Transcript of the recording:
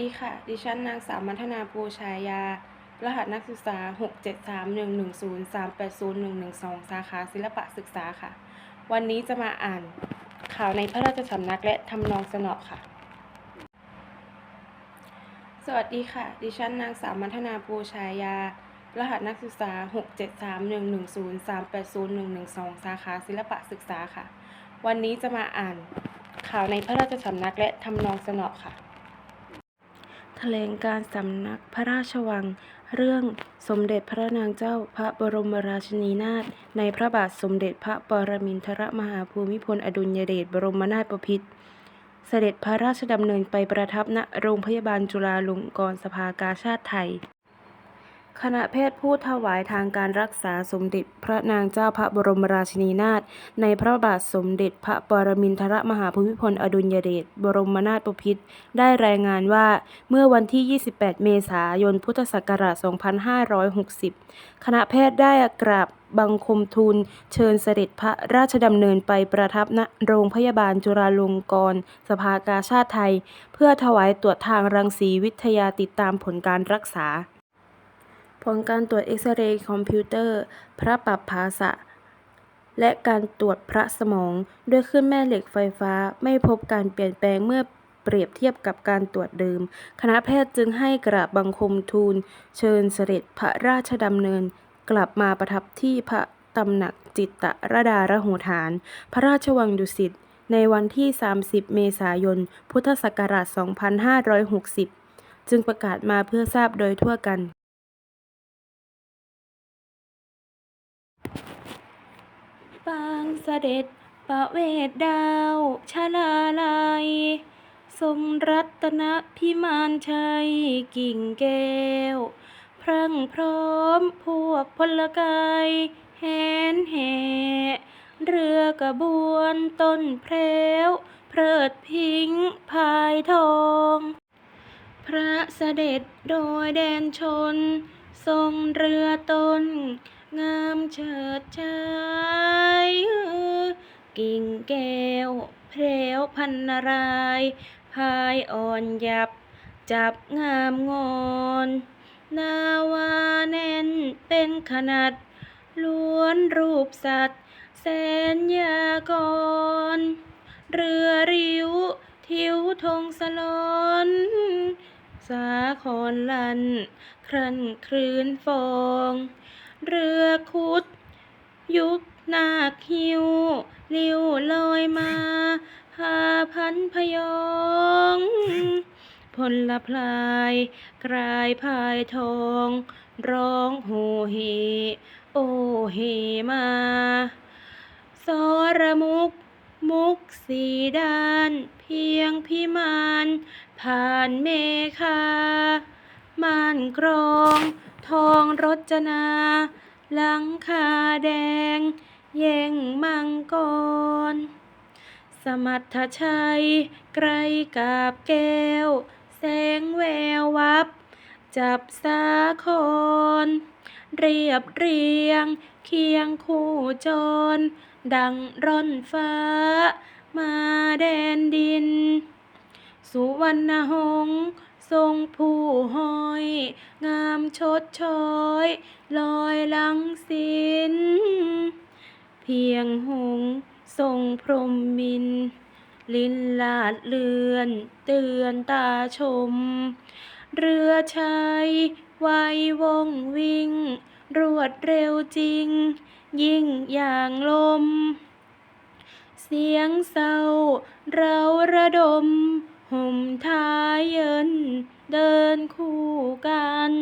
ดีค่ะ ดิฉันนางสาวมัทนาภูชายา รหัสนักศึกษา 6731103801112สาขาศิลปะศึกษาค่ะ วันนี้จะมาอ่านข่าวในพระราชสำนักและทำนองสนอค่ะ สวัสดีค่ะ ดิฉันนางสาวมัทนาภูชายา รหัสนักศึกษา 6731103801112สาขาศิลปะศึกษาค่ะ วันนี้จะมาอ่านข่าวในพระราชสำนักและทำนองสนอค่ะ ถลงการสำนักพระราชวัง เรื่องสมเด็จพระนางเจ้าพระบรมราชินีนาถในพระบาทสมเด็จพระปรมินทรมหาภูมิพลอดุลยเดชบรมนาถบพิตรเสด็จพระราชดำเนินไปประทับณโรงพยาบาลจุฬาลงกรณ์สภากาชาติไทย คณะแพทย์ผู้ถวายทางการรักษาสมเด็จพระนางเจ้าพระบรมราชินีนาถในพระบาทสมเด็จพระปรมินทรมหาภูมิพลอดุลยเดชบรมนาถบพิตรได้รายงานว่าเมื่อวันที่ 28 เมษายนพุทธศักราช 2560 คณะแพทย์ได้กราบบังคมทูลเชิญเสด็จพระราชดำเนินไปประทับณโรงพยาบาลจุฬาลงกรณ์สภากาชาติไทย เพื่อถวายตรวจทางรังสีวิทยาติดตามผลการรักษา ผลการตรวจเอ็กซเรย์คอมพิวเตอร์ พระปรับภาษะและการตรวจพระสมองด้วยเครื่องแม่เหล็กไฟฟ้าไม่พบการเปลี่ยนแปลงเมื่อเปรียบเทียบกับการตรวจเดิม คณะแพทย์จึงให้กราบบังคมทูล เชิญเสด็จพระราชดำเนิน กลับมาประทับที่พระตำหนักจิตตรดาระโหฐาน พระราชวังดุสิตในวันที่ 30 เมษายน พุทธศักราช 2560 จึงประกาศมาเพื่อทราบโดยทั่วกัน ปางเสด็จประเวทดาวชาลาลัย ทรงรัตนพิมานชัยกิ่งแก้ว พรั่งพร้อมพวกพลกายแหนแห่เรือกระบวนต้นแพรวเพลิดพิงพายทอง พระเสด็จโดยแดนชน ทรงเรือต้น งามเฉิดชาย กิ่งแก้วแพรวพันนารายพายอ่อนหยับ จับงามงอนนาวาแน่นเป็นขนาด ล้วนรูปสัตว์ แสนยากร เรือริ้ว ทิวธงสลอนสาครลัน ครันครืนฟอง เรือคุด ยุคนาคหิว ลิวลอยมาพาพันพยองพลละพลายกลายพายทอง ร้องโหเฮโอเฮมาสรมุกมุกสีด้านเพียงพิมานผ่านเมฆาม่านกรอง ทองรจนา หลังคาแดง เย่งมังกร สมัทชัยไกรกาบแก้ว แสงแวววับ จับสาคร เรียบเรียง เคียงคู่จร ดังร่อนฟ้า มาแดนดิน สุวรรณหงส์ทรงผู้ห้อย งามชดช้อย ลอยลังสิน เพียงหงส์ทรงพรมมิน ลินลาดเลือน เตือนตาชม เรือชัยไววงวิ่ง รวดเร็วจริง ยิ่งอย่างลม เสียงเศร้า เราระดม ห่มท้ายเยิน เดินคู่กัน